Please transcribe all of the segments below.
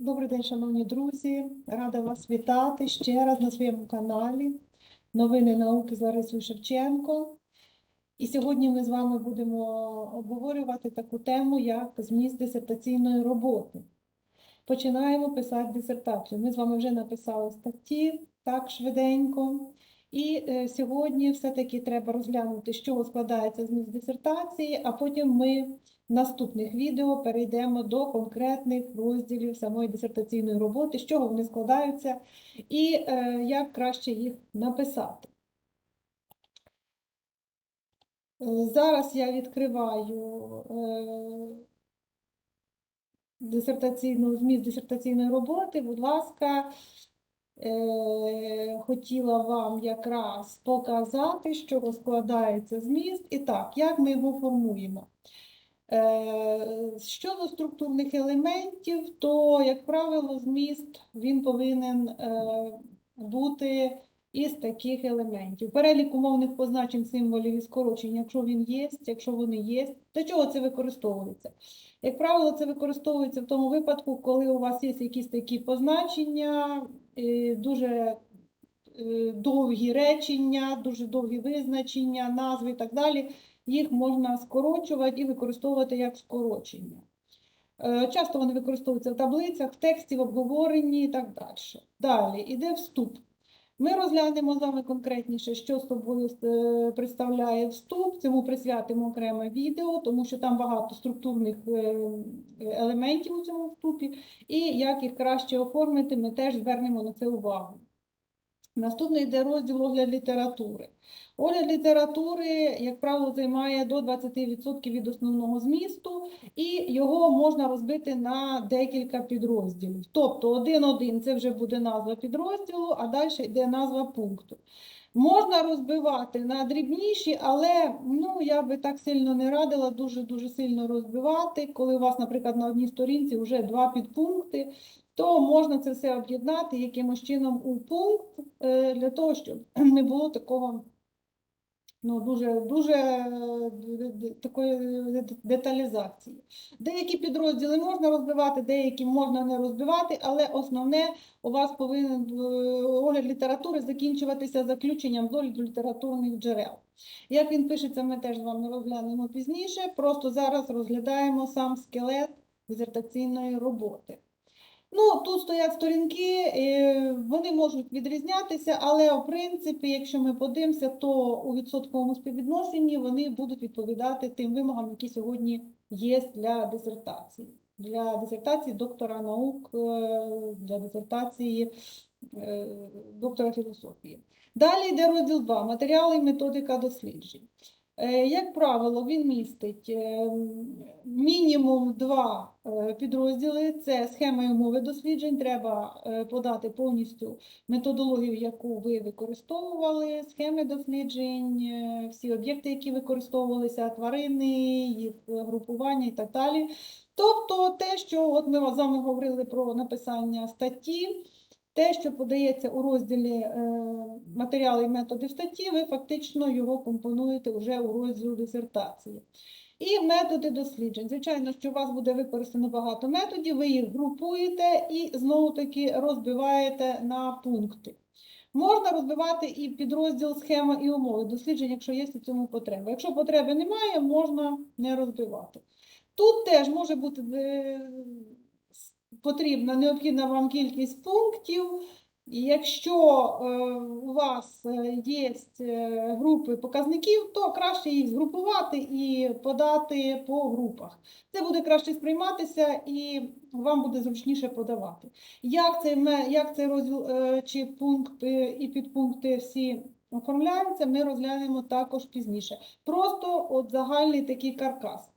Добрий день, шановні друзі. Рада вас вітати ще раз на своєму каналі Новини науки з Ларисою Шевченко. І сьогодні ми з вами будемо обговорювати таку тему, як зміст дисертаційної роботи. Починаємо писати дисертацію. Ми з вами вже написали статті так швиденько. І е, сьогодні все-таки треба розглянути, з чого складається зміст дисертації, а потім ми наступних відео перейдемо до конкретних розділів самої дисертаційної роботи, з чого вони складаються і е, як краще їх написати. Е, Зараз я відкриваю е, дисертаційну, зміст дисертаційної роботи. Будь ласка, хотіла вам якраз показати, з чого складається зміст. І так, як ми його формуємо. Е, Щодо структурних елементів, то, як правило, зміст він повинен е, бути із таких елементів. Перелік умовних позначень символів і скорочень, якщо він є, якщо вони є, для чого це використовується? Як правило, це використовується в тому випадку, коли у вас є якісь такі позначення, е, дуже довгі речення, дуже довгі визначення, назви і так далі їх можна скорочувати і використовувати як скорочення. Е, Часто вони використовуються в таблицях, в тексті, в обговоренні і так далі. Далі йде вступ. Ми розглянемо з вами конкретніше, що собою е, представляє вступ. Цьому присвятимо окреме відео, тому що там багато структурних е, елементів у цьому вступі, і як їх краще оформити, ми теж звернемо на це увагу. Наступний йде розділ огляд літератури. Огляд літератури, як правило, займає до 20% від основного змісту, і його можна розбити на декілька підрозділів. Тобто 1.1 це вже буде назва підрозділу, а далі йде назва пункту. Можна розбивати на дрібніші, але ну, я би так сильно не радила дуже-дуже сильно розбивати. Коли у вас, наприклад, на одній сторінці вже два підпункти, то можна це все об'єднати якимось чином у пункт е, для того, щоб не було такого ну, дуже, дуже е, такої деталізації. Деякі підрозділи можна розбивати, деякі можна не розбивати, але основне у вас повинен е, огляд літератури закінчуватися заключенням з огляду літературних джерел. Як він пишеться, ми теж з вами розглянемо пізніше. Просто зараз розглядаємо сам скелет дисертаційної роботи. Ну, тут стоять сторінки, вони можуть відрізнятися, але в принципі, якщо ми подивимося, то у відсотковому співвідношенні вони будуть відповідати тим вимогам, які сьогодні є для дисертації. Для дисертації доктора наук, е, для дисертації е, доктора філософії. Далі йде розділ 2 матеріали і методика досліджень. Е, Як правило, він містить е, мінімум два е, підрозділи. Це схема і умови досліджень. Треба подати повністю методологію, яку ви використовували, схеми досліджень, всі об'єкти, які використовувалися, тварини, їх групування і так далі. Тобто те, що от ми з вами говорили про написання статті. Те, що подається у розділі е, матеріали і методи статті, ви фактично його компонуєте вже у розділ дисертації. І методи досліджень. Звичайно, що у вас буде використано багато методів, ви їх групуєте і знову-таки розбиваєте на пункти. Можна розбивати і підрозділ схема і умови досліджень, якщо є в цьому потреба. Якщо потреби немає, можна не розбивати. Тут теж може бути е, потрібна необхідна вам кількість пунктів. І Якщо е, у вас е, є е, групи показників, то краще їх згрупувати і подати по групах. Це буде краще сприйматися і вам буде зручніше подавати. Як цей, як цей розділ чи пункти і підпункти всі оформляються, ми розглянемо також пізніше. Просто от загальний такий каркас.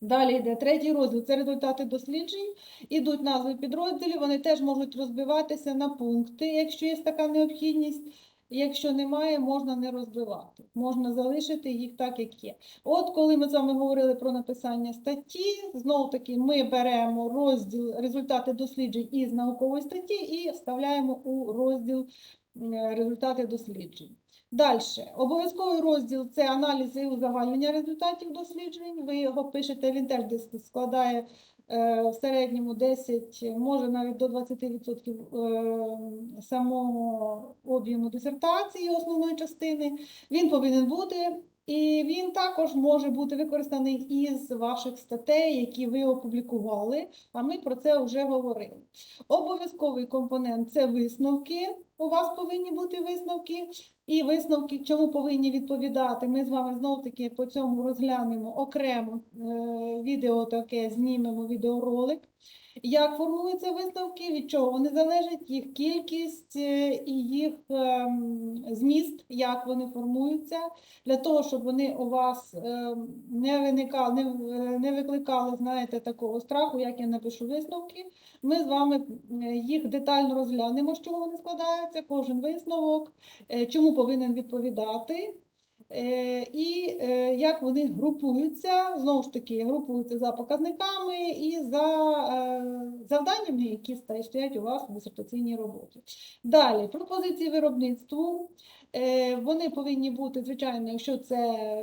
Далі йде третій розділ це результати досліджень. Ідуть назви підрозділів, вони теж можуть розбиватися на пункти, якщо є така необхідність. Якщо немає, можна не розбивати, можна залишити їх так, як є. От коли ми з вами говорили про написання статті, знову таки ми беремо розділ результати досліджень із наукової статті і вставляємо у розділ результати досліджень. Далі, обов'язковий розділ це аналіз і узагальнення результатів досліджень. Ви його пишете, він теж складає е, в середньому 10, може навіть до 20% е, самого об'єму дисертації основної частини. Він повинен бути, і він також може бути використаний із ваших статей, які ви опублікували, а ми про це вже говорили. Обов'язковий компонент це висновки. У вас повинні бути висновки. І висновки, чому повинні відповідати, ми з вами знов таки по цьому розглянемо окремо е, відео таке, знімемо відеоролик. Як формуються висновки, від чого вони залежать, їх кількість е, і їх ем, зміст, як вони формуються, для того, щоб вони у вас ем, не виникали, не, викликали, знаєте, такого страху, як я напишу висновки. Ми з вами е, їх детально розглянемо, з чого вони складаються, кожен висновок, е, чому повинен відповідати. Е, І е, як вони групуються, знову ж таки, групуються за показниками і за завданнями, які стоять у вас в дисертаційній роботі. Далі, пропозиції виробництву. Е, Вони повинні бути, звичайно, якщо це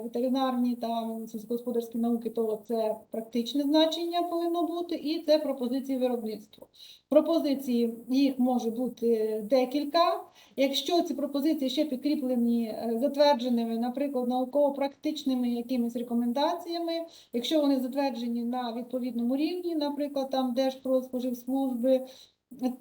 ветеринарні та сільськогосподарські науки, то це практичне значення повинно бути, і це пропозиції виробництва. Пропозиції їх може бути декілька. Якщо ці пропозиції ще підкріплені е, затвердженими, наприклад, науково-практичними якимись рекомендаціями, якщо вони затверджені на відповідному рівні, наприклад, там Держпродспоживслужби,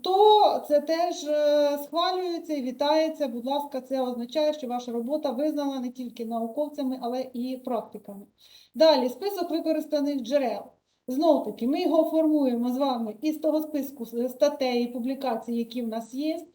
то це теж е, схвалюється і вітається. Будь ласка, це означає, що ваша робота визнана не тільки науковцями, але і практиками. Далі, список використаних джерел. Знов таки, ми його формуємо з вами із того списку статей і публікацій, які в нас є.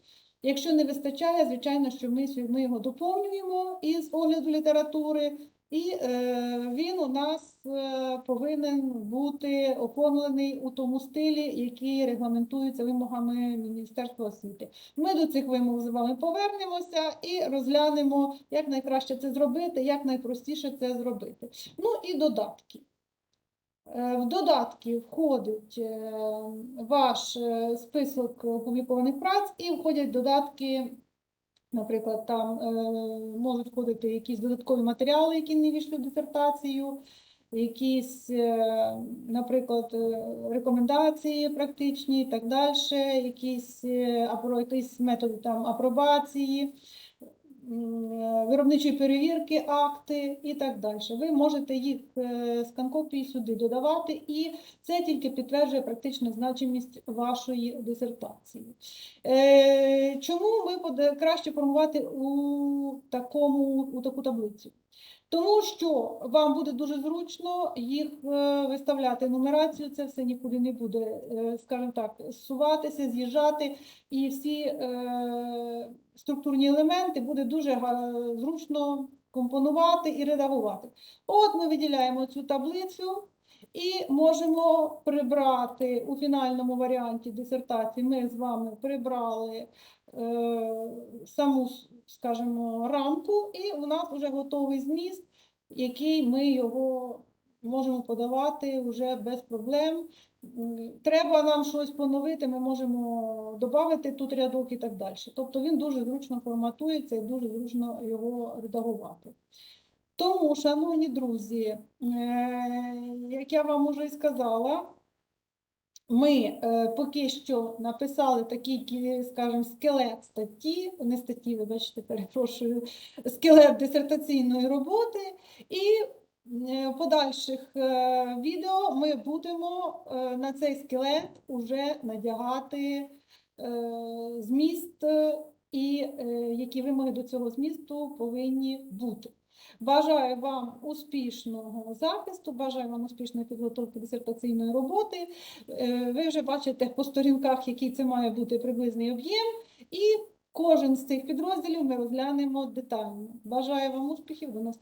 Якщо не вистачає, звичайно, що ми, ми його доповнюємо із огляду літератури, і е, він у нас е, повинен бути оформлений у тому стилі, який регламентується вимогами Міністерства освіти. Ми до цих вимог з вами повернемося і розглянемо, як найкраще це зробити, як найпростіше це зробити. Ну і додатки. Е, В додатки входить ваш список опублікованих праць і входять додатки, наприклад, там е, можуть входити якісь додаткові матеріали, які не війшли в дисертацію, якісь, е, наприклад, е, рекомендації практичні і так далі, якісь, е, якісь методи там апробації виробничої перевірки, акти і так далі. Ви можете їх з скан-копії сюди додавати, і це тільки підтверджує практичну значимість вашої дисертації. Е, Чому ви краще формувати у, такому, у таку таблицю? Тому що вам буде дуже зручно їх е, виставляти нумерацію, це все нікуди не буде, е, скажімо так, зсуватися, з'їжджати, і всі е, структурні елементи буде дуже зручно компонувати і редагувати. От ми виділяємо цю таблицю і можемо прибрати у фінальному варіанті дисертації. Ми з вами прибрали е, саму, скажімо, рамку, і у нас вже готовий зміст, який ми його можемо подавати вже без проблем. Треба нам щось поновити, ми можемо додати тут рядок і так далі. Тобто він дуже зручно форматується і дуже зручно його редагувати. Тому, шановні друзі, е, як я вам уже і сказала, ми е, поки що написали такий, скажімо, скелет статті, не статті, вибачте, перепрошую, скелет дисертаційної роботи, і е, в подальших е, відео ми будемо на цей скелет уже надягати зміст і які вимоги до цього змісту повинні бути. Бажаю вам успішного захисту, бажаю вам успішної підготовки дисертаційної роботи. Е, Ви вже бачите по сторінках, який це має бути приблизний об'єм, і кожен з цих підрозділів ми розглянемо детально. Бажаю вам успіхів, до наступного.